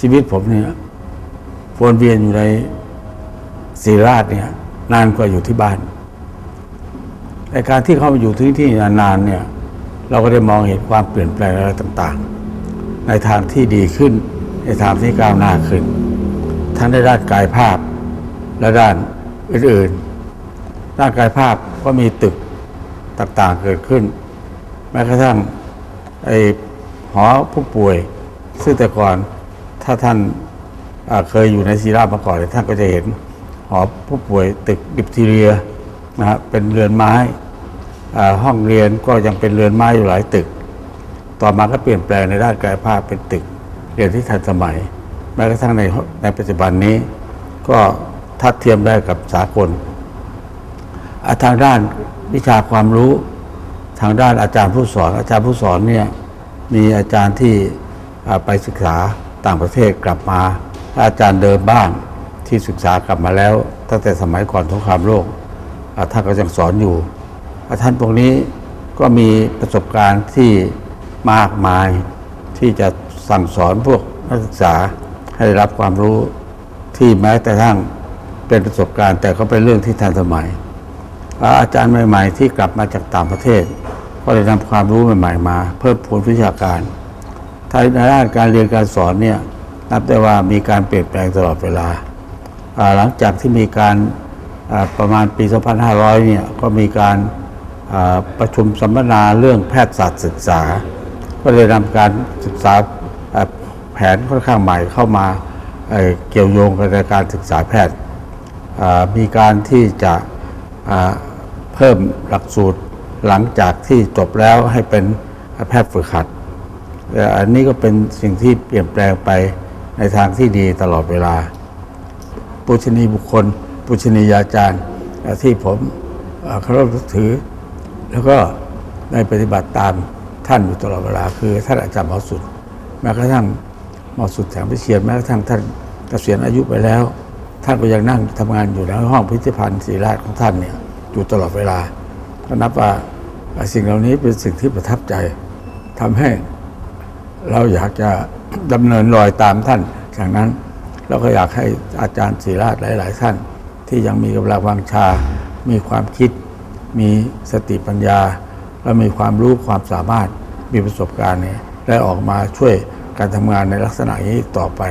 ชีวิตผมเนี่ยวนเวียนอยู่ในศรีราชเนี่ย นานกว่าอยู่ที่บ้านในการที่เข้ามาอยู่ที่ที่นานๆเนี่ย เราก็ได้มองเห็นความเปลี่ยนแปลงอะไรต่าง ๆ ในทางที่ดีขึ้น ในทางที่ก้าวหน้าขึ้น ทั้งในด้านกายภาพและด้านอื่นๆด้านกายภาพก็มีตึกต่างๆเกิดขึ้น แม้กระทั่งไอหอผู้ป่วยซึ่งแต่ก่อน ถ้าท่านเคยอยู่ในศิราชมาก่อนเนี่ยท่านก็จะเห็นหอผู้ป่วยตึกดิปทีเรียนะฮะเป็นเรือนไม้ห้องเรียนก็ยังเป็นเรือนไม้อยู่หลายตึก ต่อมาก็เปลี่ยนแปลงในด้านกายภาพเป็นตึกเรียนที่ทันสมัยแม้กระทั่งในในปัจจุบันนี้ ก็ทัดเทียมได้กับสากลทางด้านวิชาความรู้ทางด้านอาจารย์ผู้สอน อาจารย์ผู้สอนเนี่ยมีอาจารย์ที่ไปศึกษา ต่างประเทศกลับมาอาจารย์เดิมบ้างที่ศึกษากลับมาแล้ว ตั้งแต่สมัยก่อนสงครามโลกอ่าท่านก็ยังสอนอยู่ ท่านพวกนี้ก็มีประสบการณ์ที่มากมายที่จะสั่งสอนพวกนักศึกษาให้ได้รับความรู้ที่แม้แต่ทั้งเป็นประสบการณ์ แต่ก็เป็นเรื่องที่ทันสมัย อาจารย์ใหม่ ๆ ที่กลับมาจากต่างประเทศ ก็ได้นำความรู้ใหม่ ๆ มา เพิ่มพูนวิชาการ ทางด้านการเรียนการสอนเนี่ยนับได้ว่ามีการเปลี่ยนแปลงตลอดเวลา หลังจากที่มีการประมาณปี 2500 เนี่ยก็มีการประชุมสัมมนาเรื่องแพทยศาสตร์ศึกษา ก็เลยนำการศึกษาแผนค่อนข้างใหม่เข้ามาเกี่ยวโยงกับการศึกษาแพทย์ มีการที่จะเพิ่มหลักสูตรหลังจากที่จบแล้วให้เป็นแพทย์ฝึกหัด อันนี้ก็เป็นสิ่งที่เปลี่ยนแปลงไปในทางที่ดีตลอดเวลา ปุชนีบุคคล ปุชนียาจารย์ที่ผมเคารพถือ แล้วก็ได้ปฏิบัติตามท่านอยู่ตลอดเวลา คือท่านอาจารย์หมอสุดแม้กระทั่งหมอสุดแสงพิเชียนแม้กระทั่งท่านเกษียณอายุไปแล้ว ท่านก็ยังนั่งทำงานอยู่ในห้องพิพิธภัณฑ์ศรีราชของท่านเนี่ยอยู่ตลอดเวลาก็นับว่าสิ่งเหล่านี้เป็นสิ่งที่ประทับใจทำให้ เราอยากจะดำเนินรอยตามท่านจากนั้นเราก็อยากให้อาจารย์ศิราชหลาย ๆ ท่าน ที่ยังมีกำลังวังชา มีความคิด มีสติปัญญา และมีความรู้ความสามารถมีประสบการณ์เนี่ยได้ออกมาช่วยการทำงานในลักษณะนี้ต่อไป